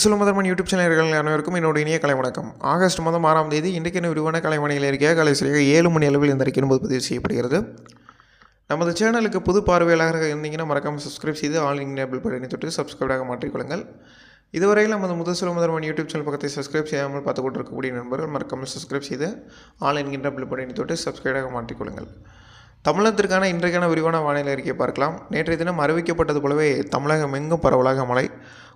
முத்துசெல்வ மதர்மன் YouTube சேனல்கள் அனைவருக்கும் என்னோட இனிய கலை வணக்கம். ஆகஸ்ட் மாதம் ஆறாம் தேதி இன்றைக்கு விரிவான கலைமணியில் இருக்க? கலை சரியாக ஏழு மணி அளவில் இந்த அறிக்கை என்பது பதிவு செய்யப்படுகிறது. நமது சேனலுக்கு புது பார்வையாளராக இருந்தீங்கன்னா மறக்காமல் சப்ஸ்கிரைப் செய்து ஆல் இங்கிலேபிள் பட்டனை தொட்டு சப்ஸ்கிரைபாக மாற்றிக்கொள்ளுங்கள் இதுவரையில் நமது முதல் முதல்வன் யூடியூப் சேனல் பக்கத்தை சப்ஸ்கிரைப் செய்யாமல் பார்த்து கொண்டிருக்கக்கூடிய நண்பர்கள் மறக்காமல் சப்ஸ்கிரைப் செய்து ஆல் என்கின்ற பில் பட்டனை தொட்டு சப்ஸ்கிரைபாக மாற்றிக்கொள்ளுங்கள் தமிழகத்திற்கான இன்றைக்கான விரிவான வானிலை அறிக்கையை பார்க்கலாம். நேற்றைய தினம் அறிவிக்கப்பட்டது போலவே தமிழகம் எங்கும் பரவலாக மழை.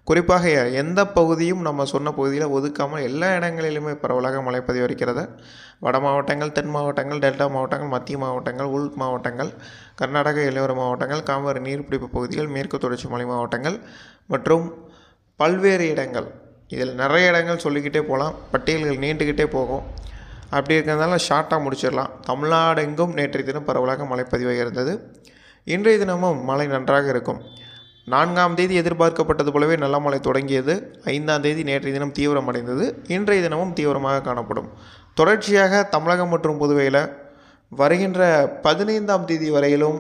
குறிப்பாக எந்த பகுதியும் நம்ம சொன்ன பகுதியில் ஒதுக்காமல் எல்லா இடங்களிலுமே பரவலாக மழை பதிவரிக்கிறது வட மாவட்டங்கள் தென் மாவட்டங்கள் டெல்டா மாவட்டங்கள் மத்திய மாவட்டங்கள் உள் மாவட்டங்கள் கர்நாடக இளையோர மாவட்டங்கள் காவிரி நீர்பிடிப்பு பகுதிகள் மேற்கு தொடர்ச்சி மலை மாவட்டங்கள் மற்றும் பல்வேறு இடங்கள். இதில் நிறைய இடங்கள் சொல்லிக்கிட்டே போகலாம் பட்டியல்கள் நீண்டுக்கிட்டே போகும். அப்படி இருக்கிறதுனால ஷார்ட்டாக முடிச்சிடலாம். தமிழ்நாடு எங்கும் நேற்றைய தினம் பரவலாக மழை இருந்தது. இன்றைய தினமும் மழை நன்றாக இருக்கும். நான்காம் தேதி எதிர்பார்க்கப்பட்டது போலவே நல்ல மழை தொடங்கியது. ஐந்தாம் தேதி நேற்றைய தினம் தீவிரமடைந்தது. இன்றைய தினமும் தீவிரமாக காணப்படும். தொடர்ச்சியாக தமிழகம் மற்றும் புதுவையில் வருகின்ற பதினைந்தாம் தேதி வரையிலும்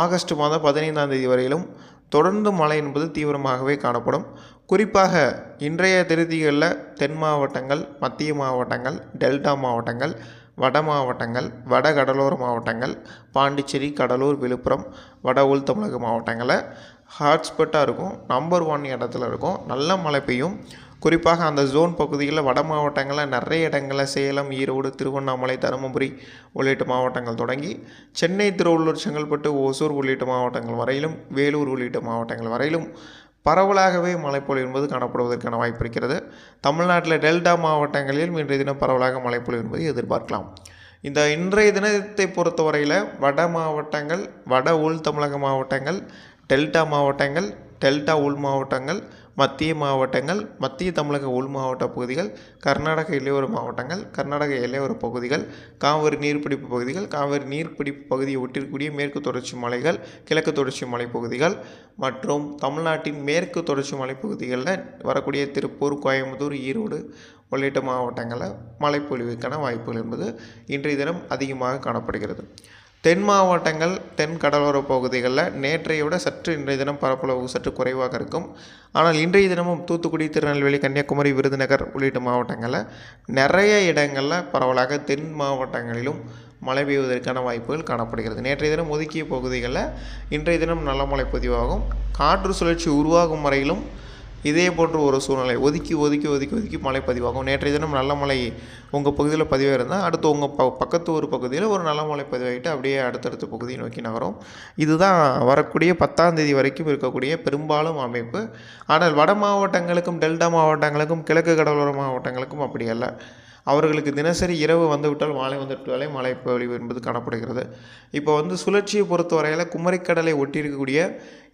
ஆகஸ்ட் மாதம் பதினைந்தாம் தேதி வரையிலும் தொடர்ந்து மழை என்பது தீவிரமாகவே காணப்படும். குறிப்பாக இன்றைய திருதிகளில் தென் மாவட்டங்கள் மத்திய மாவட்டங்கள் டெல்டா மாவட்டங்கள் வட மாவட்டங்கள் வட கடலோர மாவட்டங்கள் பாண்டிச்சேரி கடலூர் விழுப்புரம் வட உள் தமிழக மாவட்டங்களில் ஹாட்ஸ்பாட்டாக இருக்கும். நம்பர் ஒன் இடத்துல இருக்கும். நல்ல மழை பெய்யும். குறிப்பாக அந்த ஜோன் பகுதிகளில் வட மாவட்டங்களில் நிறைய இடங்களில் சேலம் ஈரோடு திருவண்ணாமலை தருமபுரி உள்ளிட்ட மாவட்டங்கள் தொடங்கி சென்னை திருவள்ளூர் செங்கல்பட்டு ஓசூர் உள்ளிட்ட மாவட்டங்கள் வரையிலும் வேலூர் உள்ளிட்ட மாவட்டங்கள் வரையிலும் பரவலாகவே மழைப்பொழிவு என்பது காணப்படுவதற்கான வாய்ப்பு இருக்கிறது. தமிழ்நாட்டில் டெல்டா மாவட்டங்களில் இன்றைய தினம் பரவலாக மழைப்பொழிவு என்பதை எதிர்பார்க்கலாம். இந்த இன்றைய தினத்தை பொறுத்தவரையில் வட மாவட்டங்கள் வட உள் தமிழக மாவட்டங்கள் டெல்டா மாவட்டங்கள் டெல்டா உள் மாவட்டங்கள் மத்திய மாவட்டங்கள் மத்திய தமிழக உள் மாவட்ட பகுதிகள் கர்நாடக இளையோர மாவட்டங்கள் கர்நாடக இளையோர பகுதிகள் காவிரி நீர்பிடிப்பு பகுதிகள் காவிரி நீர்பிடிப்பு பகுதியை ஒட்டிருக்கக்கூடிய மேற்கு தொடர்ச்சி மலைகள் கிழக்கு தொடர்ச்சி மலைப்பகுதிகள் மற்றும் தமிழ்நாட்டின் மேற்கு தொடர்ச்சி மலைப்பகுதிகளில் வரக்கூடிய திருப்பூர் கோயம்புத்தூர் ஈரோடு உள்ளிட்ட மாவட்டங்களில் மழைப்பொழிவுக்கான வாய்ப்புகள் என்பது இன்றைய தினம் அதிகமாக காணப்படுகிறது. தென் மாவட்டங்கள் தென் கடலோர பகுதிகளில் நேற்றைய விட சற்று இன்றைய தினம் பரப்பளவு சற்று குறைவாக இருக்கும். ஆனால் இன்றைய தினமும் தூத்துக்குடி திருநெல்வேலி கன்னியாகுமரி விருதுநகர் உள்ளிட்ட மாவட்டங்களில் நிறைய இடங்களில் பரவலாக தென் மாவட்டங்களிலும் மழை பெய்வதற்கான வாய்ப்புகள் காணப்படுகிறது. நேற்றைய தினம் ஒதுக்கிய பகுதிகளில் இன்றைய தினம் நல்ல மழை பதிவாகும். காற்று சுழற்சி உருவாகும் வரையிலும் இதே போன்ற ஒரு சூழ்நிலை. ஒதுக்கி ஒதுக்கி ஒதுக்கி ஒதுக்கி மழை பதிவாகும். நேற்றைய தினம் நல்ல மழை உங்கள் பகுதியில் பதிவாக இருந்தால் அடுத்து உங்கள் ப பக்கத்து ஒரு பகுதியில் ஒரு நல்ல மழை பதிவாகிட்டு அப்படியே அடுத்தடுத்த பகுதியை நோக்கி நகரும். இதுதான் வரக்கூடிய பத்தாம் தேதி வரைக்கும் இருக்கக்கூடிய பெரும்பாலும் அமைப்பு. ஆனால் வட மாவட்டங்களுக்கும் டெல்டா மாவட்டங்களுக்கும் கிழக்கு கடலோர மாவட்டங்களுக்கும் அப்படி அல்ல. அவர்களுக்கு தினசரி இரவு வந்துவிட்டால் மாலை வந்துவிட்டாலே மழை பொழிவு என்பது காணப்படுகிறது. இப்போ வந்து சுழற்சியை பொறுத்தவரையில் குமரிக்கடலை ஒட்டியிருக்கக்கூடிய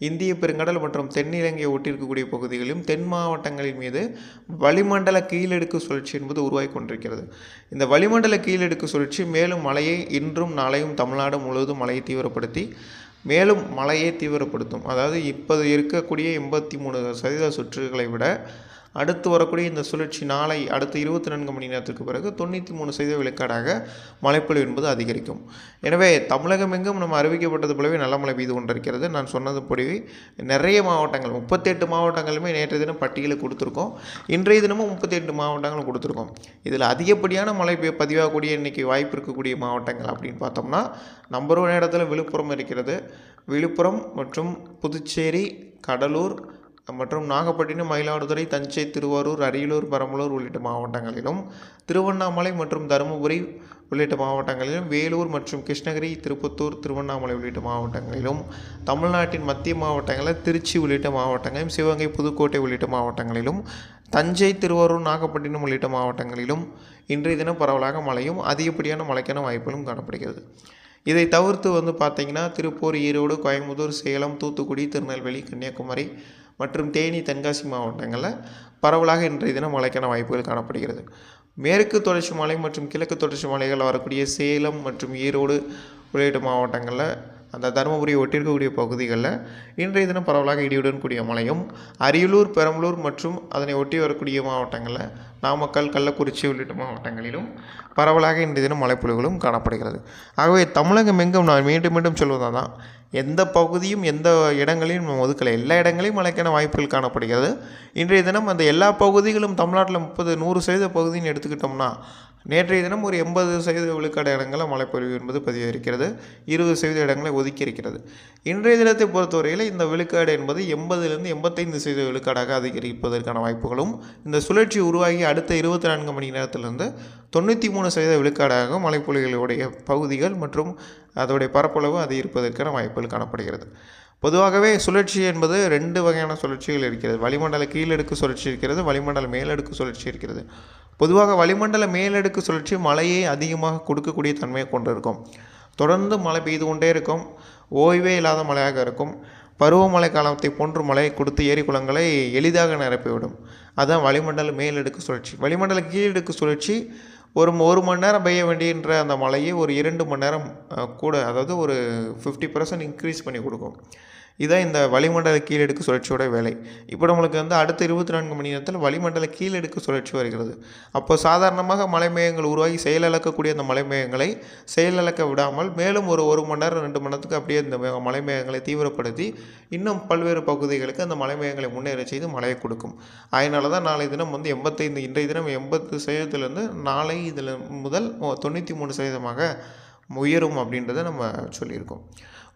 இந்திய பெருங்கடல் மற்றும் தென்னிலங்கையை ஒட்டியிருக்கக்கூடிய பகுதிகளிலும் தென் மாவட்டங்களின் மீது வளிமண்டல கீழடுக்கு சுழற்சி என்பது உருவாகி கொண்டிருக்கிறது. இந்த வளிமண்டல கீழடுக்கு சுழற்சி மேலும் மழையை இன்றும் நாளையும் தமிழ்நாடு முழுவதும் மழையை தீவிரப்படுத்தி மேலும் மழையை தீவிரப்படுத்தும். அதாவது இப்போது இருக்கக்கூடிய எண்பத்தி மூணு சதவீத சுற்றுகளை விட அடுத்து வரக்கூடிய இந்த சுழற்சி நாளை அடுத்த இருபத்தி நான்கு மணி நேரத்துக்கு பிறகு தொண்ணூற்றி மூணு சதவீத விழுக்காடாக மழைப்பொழிவு என்பது அதிகரிக்கும். எனவே தமிழகம் எங்கும் நம்ம அறிவிக்கப்பட்டது போலவே நல்ல மழை பெய்து கொண்டிருக்கிறது. நான் சொன்னது போலவே நிறைய மாவட்டங்கள் முப்பத்தெட்டு மாவட்டங்களுமே நேற்றைய தினம் பட்டியலில் கொடுத்துருக்கோம். இன்றைய தினமும் முப்பத்தெட்டு மாவட்டங்களும் கொடுத்துருக்கோம். இதில் அதிகப்படியான மழை பதிவாகக்கூடிய இன்றைக்கி வாய்ப்பு இருக்கக்கூடிய மாவட்டங்கள் அப்படின்னு பார்த்தோம்னா நம்பர் ஒன் இடத்துல விழுப்புரம் இருக்கிறது. விழுப்புரம் மற்றும் புதுச்சேரி கடலூர் மற்றும் நாகப்பட்டினம் மயிலாடுதுறை தஞ்சை திருவாரூர் அரியலூர் பெரம்பலூர் உள்ளிட்ட மாவட்டங்களிலும் திருவண்ணாமலை மற்றும் தருமபுரி உள்ளிட்ட மாவட்டங்களிலும் வேலூர் மற்றும் கிருஷ்ணகிரி திருப்பத்தூர் திருவண்ணாமலை உள்ளிட்ட மாவட்டங்களிலும் தமிழ்நாட்டின் மத்திய மாவட்டங்களில் திருச்சி உள்ளிட்ட மாவட்டங்களிலும் சிவகங்கை புதுக்கோட்டை உள்ளிட்ட மாவட்டங்களிலும் தஞ்சை திருவாரூர் நாகப்பட்டினம் உள்ளிட்ட மாவட்டங்களிலும் இன்றைய தினம் பரவலாக மழையும் அதிகப்படியான மழைக்கான வாய்ப்புகளும் காணப்படுகிறது. இதை தவிர்த்து வந்து பார்த்திங்கன்னா திருப்பூர் ஈரோடு கோயம்புத்தூர் சேலம் தூத்துக்குடி திருநெல்வேலி கன்னியாகுமரி மற்றும் தேனி தென்காசி மாவட்டங்களில் பரவலாக இன்றைய தினம் மழைக்கான வாய்ப்புகள் காணப்படுகிறது. மேற்கு தொடர்ச்சி மலை மற்றும் கிழக்கு தொடர்ச்சி மலைகளில் வரக்கூடிய சேலம் மற்றும் ஈரோடு உள்ளிட்ட மாவட்டங்களில் அந்த தருமபுரியை ஒட்டியிருக்கக்கூடிய பகுதிகளில் இன்றைய தினம் பரவலாக இடியுடன் கூடிய மழையும் அரியலூர் பெரம்பலூர் மற்றும் அதனை ஒட்டி வரக்கூடிய மாவட்டங்களில் நாமக்கல் கள்ளக்குறிச்சி உள்ளிட்ட மாவட்டங்களிலும் பரவலாக இன்றைய தினம் மழைப்பொழிவுகளும் காணப்படுகிறது. ஆகவே தமிழகம் எங்கும் நான் மீண்டும் மீண்டும் சொல்வதாக தான் எந்த பகுதியும் எந்த இடங்களையும் நம்ம ஒதுக்கலை எல்லா இடங்களையும் மழைக்கான வாய்ப்புகள் காணப்படுகிறது. இன்றைய தினம் அந்த எல்லா பகுதிகளும் தமிழ்நாட்டில் முப்பது நூறு சதவீத பகுதின்னு எடுத்துக்கிட்டோம்னா நேற்றைய தினம் ஒரு எண்பது சதவீத விழுக்காடு இடங்களில் மழைப்பொழிவு என்பது பதிவிருக்கிறது இருபது சதவீத இடங்களை ஒதுக்கி இருக்கிறது இன்றைய தினத்தை பொறுத்தவரையில் இந்த விழுக்காடு என்பது எண்பதுலேருந்து எண்பத்தைந்து சதவீத விழுக்காடாக அதிகரிப்பதற்கான வாய்ப்புகளும் இந்த சுழற்சி உருவாகி அடுத்த இருபத்தி நான்கு மணி நேரத்திலிருந்து தொண்ணூற்றி மூணு சதவீத விழுக்காடாக மழைப்பொழிகளுடைய பகுதிகள் மற்றும் அதோடைய பரப்பளவு அதிகரிப்பதற்கான வாய்ப்புகள் காணப்படுகிறது. பொதுவாகவே சுழற்சி என்பது ரெண்டு வகையான சுழற்சிகள் இருக்கிறது. வளிமண்டல கீழடுக்கு சுழற்சி இருக்கிறது வளிமண்டல மேலடுக்கு சுழற்சி இருக்கிறது. பொதுவாக வளிமண்டல மேலடுக்கு சுழற்சி மழையை அதிகமாக கொடுக்கக்கூடிய தன்மையை கொண்டிருக்கும். தொடர்ந்து மழை பெய்து கொண்டே இருக்கும். ஓய்வே இல்லாத மழையாக இருக்கும். பருவமழை காலத்தை போன்று மழை கொடுத்து ஏரி குளங்களை எளிதாக நிரப்பிவிடும். அதுதான் வளிமண்டல மேலடுக்கு சுழற்சி. வளிமண்டல கீழடுக்கு சுழற்சி ஒரு ஒரு மணி நேரம் பெய்ய வேண்டியன்ற அந்த மழையை ஒரு இரண்டு மணி நேரம் கூட அதாவது ஒரு ஃபிஃப்டி பர்சன்ட் இன்க்ரீஸ் பண்ணி கொடுக்கும். இதுதான் இந்த வளிமண்டல கீழடுக்கு சுழற்சியோட வேலை. இப்போ நம்மளுக்கு வந்து அடுத்த இருபத்தி நான்கு மணி நேரத்தில் வளிமண்டல கீழடுக்கு சுழற்சி வருகிறது. அப்போ சாதாரணமாக மலை மேகங்கள் உருவாகி செயலிழக்கக்கூடிய அந்த மலை மேகங்களை செயலிழக்க விடாமல் மேலும் ஒரு ஒரு மணி நேரம் ரெண்டு மணி நேரத்துக்கு அப்படியே இந்த மே- மலை மேகங்களை தீவிரப்படுத்தி இன்னும் பல்வேறு பகுதிகளுக்கு அந்த மலை மேகங்களை முன்னேற செய்து மழையை கொடுக்கும். அதனால தான் நாளை தினம் வந்து எண்பத்தைந்து இன்றைய தினம் எண்பத்து சதவீதத்திலேருந்து நாளை இதில் முதல் தொண்ணூற்றி மூணு சதவீதமாக உயரும் அப்படின்றத நம்ம சொல்லியிருக்கோம்.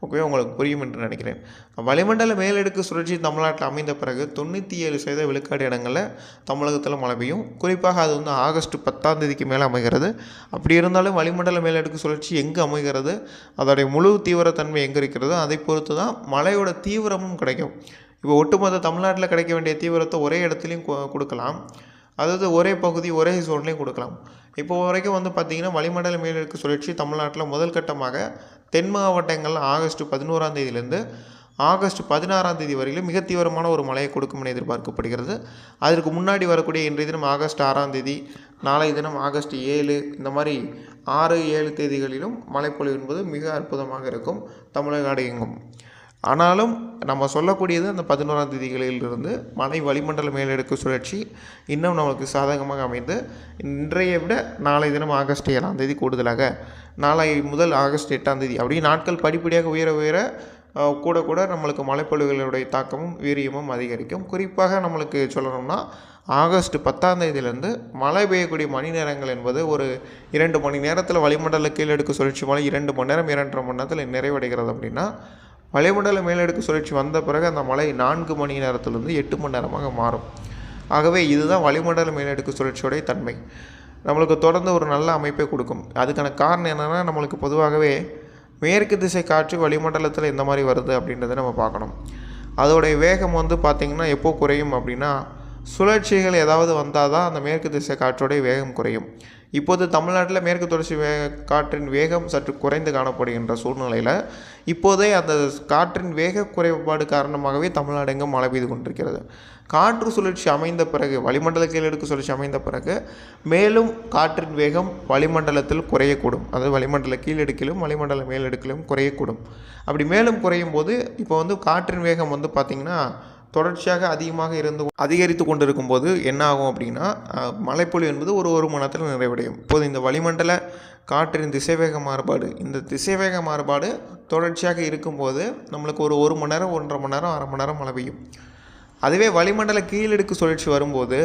ஓகே உங்களுக்கு புரியும் என்று நினைக்கிறேன். வளிமண்டல மேலடுக்கு சுழற்சி தமிழ்நாட்டில் அமைந்த பிறகு தொண்ணூற்றி ஏழு சதவீத விழுக்காடு இடங்களில் தமிழகத்தில் மழை பெய்யும் குறிப்பாக அது வந்து ஆகஸ்ட் பத்தாம் தேதிக்கு மேலே அமைகிறது. அப்படி இருந்தாலும் வளிமண்டல மேலடுக்கு சுழற்சி எங்கே அமைகிறது? அதோடைய முழு தீவிரத்தன்மை எங்கே இருக்கிறதோ? அதை பொறுத்து தான் மழையோட தீவிரமும் கிடைக்கும். இப்போ ஒட்டுமொத்த தமிழ்நாட்டில் கிடைக்க வேண்டிய தீவிரத்தை ஒரே இடத்துலையும் கொ- கொடுக்கலாம். அதாவது ஒரே பகுதி ஒரே ஜோன்லேயும் கொடுக்கலாம். இப்போ வரைக்கும் வந்து பார்த்திங்கன்னா வளிமண்டல மேலடுக்கு சுழற்சி தமிழ்நாட்டில் முதல் கட்டமாக தென் மாவட்டங்கள் ஆகஸ்ட் பதினோராம் தேதியிலேருந்து ஆகஸ்ட் பதினாறாம் தேதி வரையிலும் மிக தீவிரமான ஒரு மழையை கொடுக்கும் என எதிர்பார்க்கப்படுகிறது. அதற்கு முன்னாடி வரக்கூடிய இன்றைய தினம் ஆகஸ்ட் ஆறாம் தேதி நாளை தினம் ஆகஸ்ட் ஏழு இந்த மாதிரி ஆறு ஏழு தேதிகளிலும் மழைப்பொழிவு என்பது மிக அற்புதமாக இருக்கும் தமிழ்நாடு எங்கும். ஆனாலும் நம்ம சொல்லக்கூடியது அந்த பதினோராம் தேதிகளிலிருந்து மழை வளிமண்டல மேலடுக்கு சுழற்சி இன்னும் நமக்கு சாதகமாக அமைந்து இன்றைய விட நாளை தினம் ஆகஸ்ட் ஏழாம் தேதி கூடுதலாக நாளை முதல் ஆகஸ்ட் எட்டாம் தேதி. அப்படியே நாட்கள் படிப்படியாக உயர உயர கூட கூட நம்மளுக்கு மழைப்பொழிவுகளுடைய தாக்கமும் வீரியமும் அதிகரிக்கும். குறிப்பாக நம்மளுக்கு சொல்லணும்னா ஆகஸ்ட் பத்தாம் தேதியிலேருந்து மழை பெய்யக்கூடிய மணி நேரங்கள் என்பது ஒரு இரண்டு மணி நேரத்தில் வளிமண்டல கீழடுக்கு சுழற்சி மழை இரண்டு மணி நேரம் இரண்டரை மணி நேரத்தில் நிறைவடைகிறது அப்படின்னா வளிமண்டல மேலடுக்கு சுழற்சி வந்த பிறகு அந்த மழை நான்கு மணி நேரத்திலிருந்து எட்டு மணி நேரமாக மாறும். ஆகவே இதுதான் வளிமண்டல மேலடுக்கு சுழற்சியோடைய தன்மை. நம்மளுக்கு தொடர்ந்து ஒரு நல்ல அமைப்பை கொடுக்கும். அதுக்கான காரணம் என்னென்னா நம்மளுக்கு பொதுவாகவே மேற்கு திசை காற்று வளிமண்டலத்தில் எந்த மாதிரி வருது அப்படின்றத நம்ம பார்க்கணும். அதோடைய வேகம் வந்து பார்த்திங்கன்னா எப்போ குறையும் அப்படின்னா சுழற்சிகள் ஏதாவது வந்தால் தான் அந்த மேற்கு திசை காற்றோடைய வேகம் குறையும். இப்போது தமிழ்நாட்டில் மேற்கு தொடர்ச்சி வே காற்றின் வேகம் சற்று குறைந்து காணப்படுகின்ற சூழ்நிலையில் இப்போதே அந்த காற்றின் வேக குறைபாடு காரணமாகவே தமிழ்நாடு எங்கும் மழை பெய்து கொண்டிருக்கிறது. காற்று சுழற்சி அமைந்த பிறகு வளிமண்டல கீழடுக்கு சுழற்சி அமைந்த பிறகு மேலும் காற்றின் வேகம் வளிமண்டலத்தில் குறையக்கூடும். அதாவது வளிமண்டல கீழடுக்கிலும் வளிமண்டல மேலடுக்கிலும் குறையக்கூடும். அப்படி மேலும் குறையும் போது இப்போ வந்து காற்றின் வேகம் வந்து பார்த்திங்கன்னா தொடர்ச்சியாக அதிகமாக இருந்து அதிகரித்து கொண்டிருக்கும் போது என்ன ஆகும் அப்படின்னா மழைப்பொழிவு என்பது ஒரு ஒரு மணி நேரத்தில் நிறைவடையும். இப்போது இந்த வளிமண்டல காற்றின் திசைவேக மாறுபாடு இந்த திசைவேக மாறுபாடு தொடர்ச்சியாக இருக்கும்போது நம்மளுக்கு ஒரு ஒரு மணி நேரம் ஒன்றரை மணி நேரம் அரை மணி நேரம் மழை பெய்யும். அதுவே வளிமண்டல கீழடுக்கு சுழற்சி வரும்போது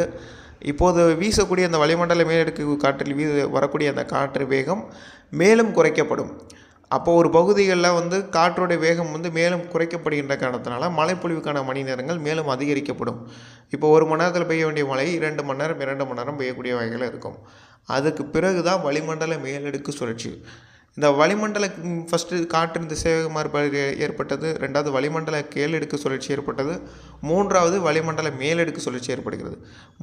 இப்போது வீசக்கூடிய அந்த வளிமண்டல மேலடுக்கு காற்றில் வீ வரக்கூடிய அந்த காற்று வேகம் மேலும் குறைக்கப்படும். அப்போ ஒரு பகுதிகளில் வந்து காற்றோடைய வேகம் வந்து மேலும் குறைக்கப்படுகின்ற காரணத்தினால மழைப்பொழிவுக்கான மணி நேரங்கள் மேலும் அதிகரிக்கப்படும். இப்போ ஒரு மணி நேரத்தில் பெய்ய வேண்டிய மழை இரண்டு மணி நேரம் இரண்டு மணி நேரம் பெய்யக்கூடிய வகையில் இருக்கும். அதுக்கு பிறகு தான் வளிமண்டல மேலடுக்கு சுழற்சி. இந்த வளிமண்டல ஃபஸ்ட்டு காற்றின் திசைவேக மாறுபாடு ஏற்பட்டது ரெண்டாவது வளிமண்டல கீழடுக்கு சுழற்சி ஏற்பட்டது மூன்றாவது வளிமண்டல மேலடுக்கு சுழற்சி ஏற்படுகிறது.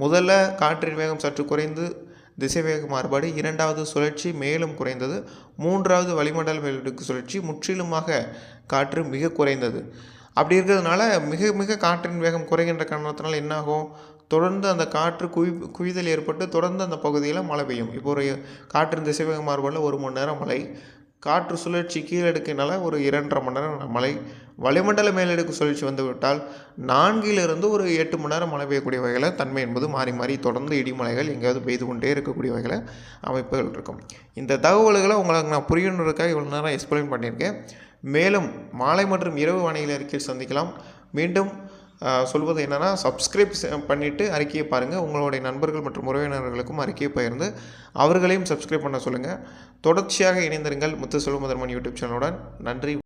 முதல்ல காற்றின் வேகம் சற்று குறைந்து திசைவேக மாறுபாடு இரண்டாவது சுழற்சி மேலும் குறைந்தது. மூன்றாவது வளிமண்டல மேலடுக்கு சுழற்சி முற்றிலுமாக காற்று மிக குறைந்தது. அப்படி இருக்கிறதுனால மிக மிக காற்றின் வேகம் குறைகின்ற காரணத்தினால என்னாகும்? தொடர்ந்து அந்த காற்று குவி குவிதல் ஏற்பட்டு தொடர்ந்து அந்த பகுதியில் மழை பெய்யும். இப்போ ஒரு காற்றின் திசைவேக மாறுபாடில் ஒரு மணி நேரம் மழை காற்று சுழற்சி கீழடுக்கினால ஒரு இரண்டரை மணி நேரம் மழை வளிமண்டல மேலடுக்கு சுழற்சி வந்துவிட்டால் நான்கிலிருந்து ஒரு எட்டு மணி நேரம் மழை பெய்யக்கூடிய வகையில் தன்மை என்பது மாறி மாறி தொடர்ந்து இடிமலைகள் எங்கேயாவது பெய்து கொண்டே இருக்கக்கூடிய வகையில் அமைப்புகள் இருக்கும். இந்த தகவல்களை உங்களுக்கு நான் புரியணுக்காக இவ்வளோ நேரம் எக்ஸ்பிளைன் பண்ணியிருக்கேன். மேலும் மாலை மற்றும் இரவு வானிலை அறிக்கையில் சந்திக்கலாம். மீண்டும் சொல்வது என்னென்னா சப்ஸ்கிரைப் பண்ணிவிட்டு அறிக்கையை பாருங்கள் உங்களுடைய நண்பர்கள் மற்றும் உறவினர்களுக்கும் அறிக்கையை பகிர்ந்து அவர்களையும் சப்ஸ்கிரைப் பண்ண சொல்லுங்கள் தொடர்ச்சியாக இணைந்திருங்கள். முத்து செல்வமதர்மன் யூடியூப் சேனலுடன் நன்றி.